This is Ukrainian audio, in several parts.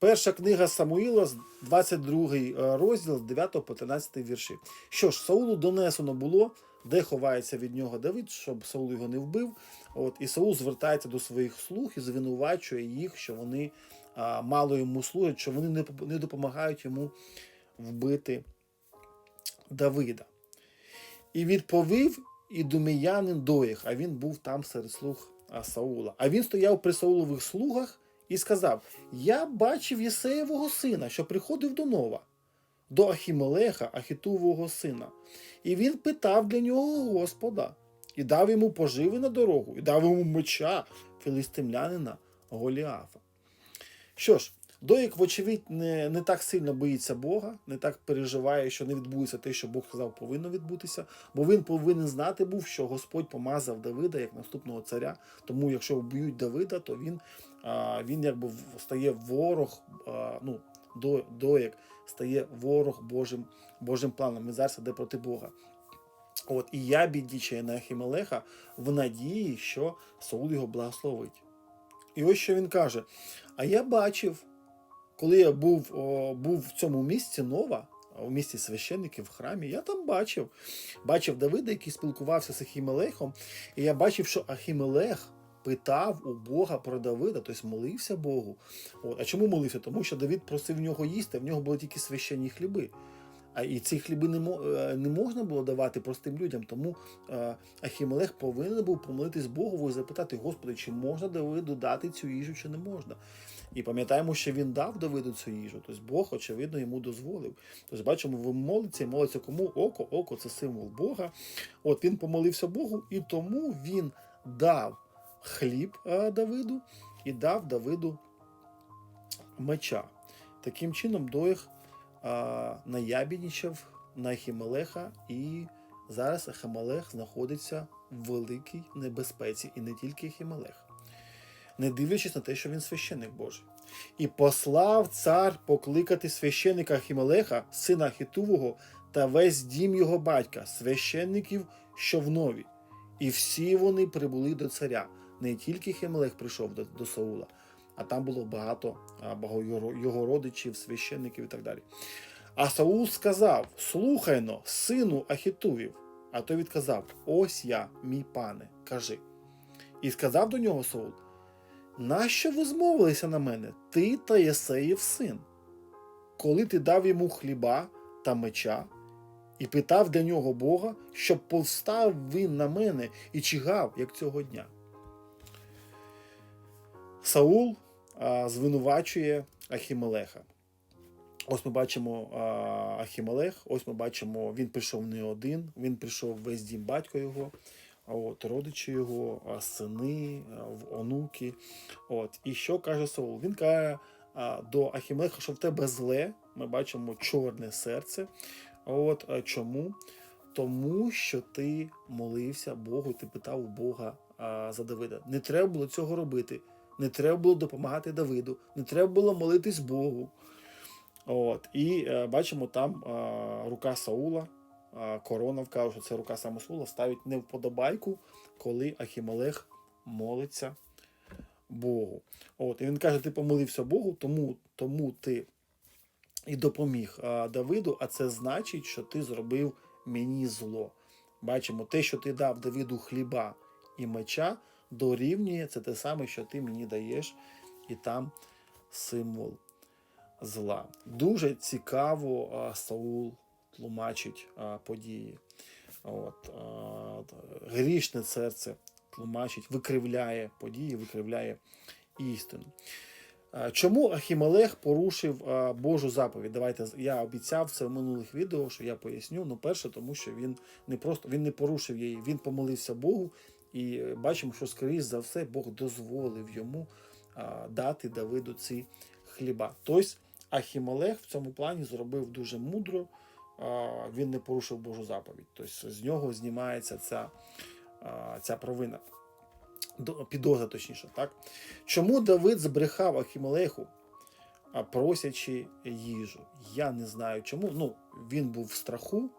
Перша книга Самуїла, 22 розділ, з 9 по 13 вірші. Що ж, Саулу донесено було, де ховається від нього Давид, щоб Саул його не вбив. От, і Саул звертається до своїх слуг і звинувачує їх, що вони а, мало йому служать, що вони не, не допомагають йому вбити Давида. І відповів ідуміянин Доїх, а він був там серед слуг Саула. А він стояв при Саулових слугах і сказав: Я бачив Єсеєвого сина, що приходив до Нова, до Ахімелеха, Ахітувого сина. І він питав для нього Господа, і дав йому поживи на дорогу, і дав йому меча філістимлянина Голіафа. Що ж, Доїк, вочевидь, не, не так сильно боїться Бога, не так переживає, що не відбудеться те, що Бог сказав, повинно відбутися, бо він повинен знати був, що Господь помазав Давида як наступного царя. Тому, якщо вб'ють Давида, то він, він якби стає ворог, ну, до, Доїк стає ворог Божим, Божим планом. Він зараз іде проти Бога. От, і я бідічає на Ахімелеха в надії, що Саул його благословить. І ось що він каже: А я бачив, коли я був, о, був в цьому місці нова, у місті священників в храмі, я там бачив. Бачив Давида, який спілкувався з Ахімелехом, і я бачив, що Ахімелех питав у Бога про Давида, тобто молився Богу. От. А чому молився? Тому що Давид просив в нього їсти, в нього були тільки священні хліби. А і ці хліби не, е, можна було давати простим людям, тому е, Ахімелех повинен був помолитись Богову і запитати, Господи, чи можна Давиду дати цю їжу, чи не можна. І пам'ятаємо, що він дав Давиду цю їжу. Тобто Бог, очевидно, йому дозволив. Тобто, бачимо, ви молиться і молиться кому око, око це символ Бога. От він помолився Богу, і тому він дав хліб е, Давиду і дав Давиду меча. Таким чином, Доїх а, наябіднічав на Ахімелеха, і зараз Ахімелех знаходиться в великій небезпеці, і не тільки Ахімелех, не дивлячись на те, що він священник Божий. І послав цар покликати священника Ахімелеха, сина Ахітувого, та весь дім його батька, священників, що в нові. І всі вони прибули до царя. Не тільки Хемелех прийшов до, до Саула, а там було багато багато його родичів, священників і так далі. А Саул сказав: Слухайно, сину Ахітувів. А той відказав: Ось я, мій пане, кажи. І сказав до нього Саул: Нащо ви змовилися на мене, ти та Єсеїв син? Коли ти дав йому хліба та меча, і питав для нього Бога, щоб повстав він на мене і чигав, як цього дня. Саул звинувачує Ахімелеха. Ось ми бачимо Ахімелех, ось ми бачимо, він прийшов не один, він прийшов весь дім батько його, от, родичі його, сини, онуки. От. І що каже Саул? Він каже до Ахімелеха, що в тебе зле, ми бачимо чорне серце. От чому? Тому що ти молився Богу, ти питав у Бога за Давида. Не треба було цього робити. Не треба було допомагати Давиду, не треба було молитись Богу. От, і е, бачимо там е, рука Саула, е, корона вкаже, що це рука саме Саула, ставить не вподобайку, коли Ахімелех молиться Богу. От, і він каже: ти помолився Богу, тому, тому ти і допоміг е, Давиду, а це значить, що ти зробив мені зло. Бачимо, те, що ти дав Давиду хліба і меча, дорівнює це те саме, що ти мені даєш, і там символ зла. Дуже цікаво Саул тлумачить події. От, грішне серце тлумачить, викривляє події, викривляє істину. Чому Ахімелех порушив Божу заповідь? Давайте я обіцяв це в минулих відео, що я поясню. Ну, перше, тому що він не просто він не порушив її, він помолився Богу, і бачимо, що скоріш за все Бог дозволив йому дати Давиду ці хліба. Тобто Ахімелех в цьому плані зробив дуже мудро. Він не порушив Божу заповідь. Тобто з нього знімається ця, ця провина. До- Підозра, точніше, так? Чому Давид збрехав Ахімелеху, просячи їжу? Я не знаю чому. Ну, він був в страху,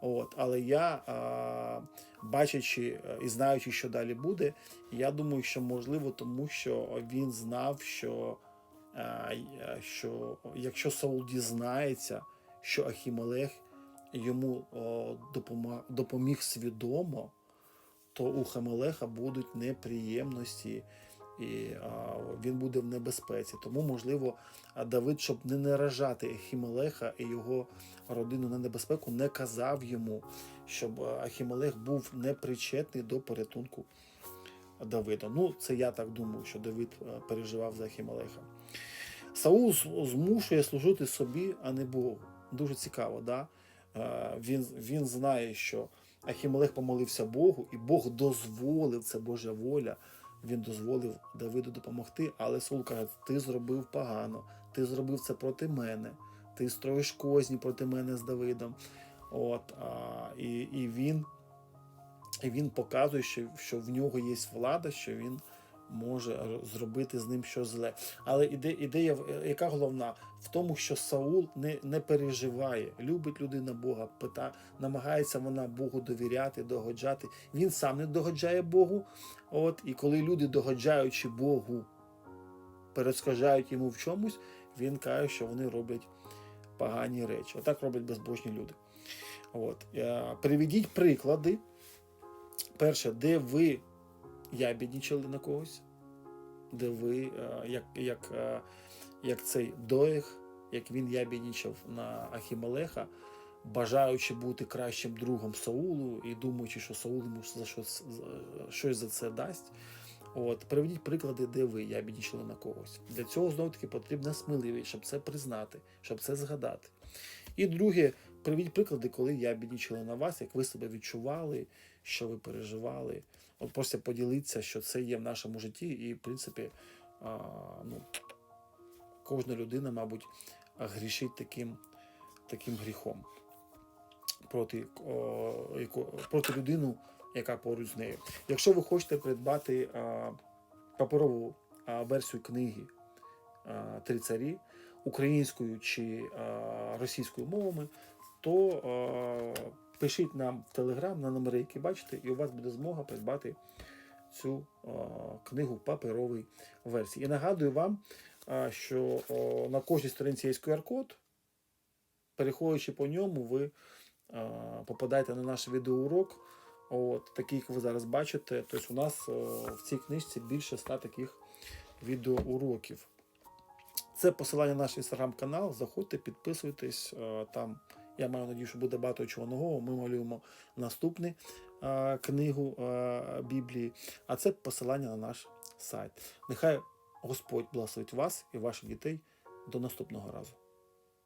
от, але я, а, бачачи е, і знаючи, що далі буде, я думаю, що можливо, тому що він знав, що е, й- що якщо Саул дізнається, що Ахімелех йому о, допома- допоміг свідомо, то у Хамелеха будуть неприємності, і він буде в небезпеці. Тому, можливо, Давид, щоб не наражати Ахімелеха і його родину на небезпеку, не казав йому, щоб Ахімелех був непричетний до порятунку Давида. Ну, це я так думаю, що Давид переживав за Ахімелеха. Саул змушує служити собі, а не Богу. Дуже цікаво, да? Він, він знає, що Ахімелех помолився Богу, і Бог дозволив, це Божа воля. Він дозволив Давиду допомогти, але Саул каже: ти зробив погано, ти зробив це проти мене, ти строїш козні проти мене з Давидом. От, а, і, і, він, і він показує, що, що в нього є влада, що він може зробити з ним щось зле. Але іде, ідея, яка головна? В тому, що Саул не, не переживає, любить людина Бога, пита, намагається вона Богу довіряти, догоджати. Він сам не догоджає Богу. От, і коли люди, догоджаючи Богу, перешкоджають йому в чомусь, він каже, що вони роблять погані речі. Отак роблять безбожні люди. От. Е, Приведіть приклади. Перше, де ви ябіднічали на когось, де ви, е, як, як, е, як цей доїх, як він ябіднічав на Ахімелеха, бажаючи бути кращим другом Саулу і думаючи, що Саул йому за щось, щось за це дасть. От, приведіть приклади, де ви ябіднічали на когось. Для цього знову таки потрібна сміливість, щоб це признати, щоб це згадати. І друге, приведіть приклади, коли я ябіднічали на вас, як ви себе відчували, що ви переживали. От просто поділіться, що це є в нашому житті, і, в принципі, а, ну, кожна людина, мабуть, грішить таким, таким гріхом проти, о, яко- проти людину, яка поруч з нею. Якщо ви хочете придбати а, паперову а, версію книги а, Три царі українською чи а, російською мовами, то а, пишіть нам в Телеграм на номери, які бачите, і у вас буде змога придбати цю а, книгу в паперовій версії. І нагадую вам, що о, на кожній сторінці є QR-код. Переходячи по ньому, ви а, попадаєте на наш відеоурок. От, такий, як ви зараз бачите. Тобто у нас е, в цій книжці більше ста таких відеоуроків. Це посилання на наш інстаграм-канал. Заходьте, підписуйтесь. Там я маю надію, що буде багато чого нового. Ми малюємо наступну книгу Біблії, а це посилання на наш сайт. Нехай Господь благословить вас і ваших дітей. До наступного разу.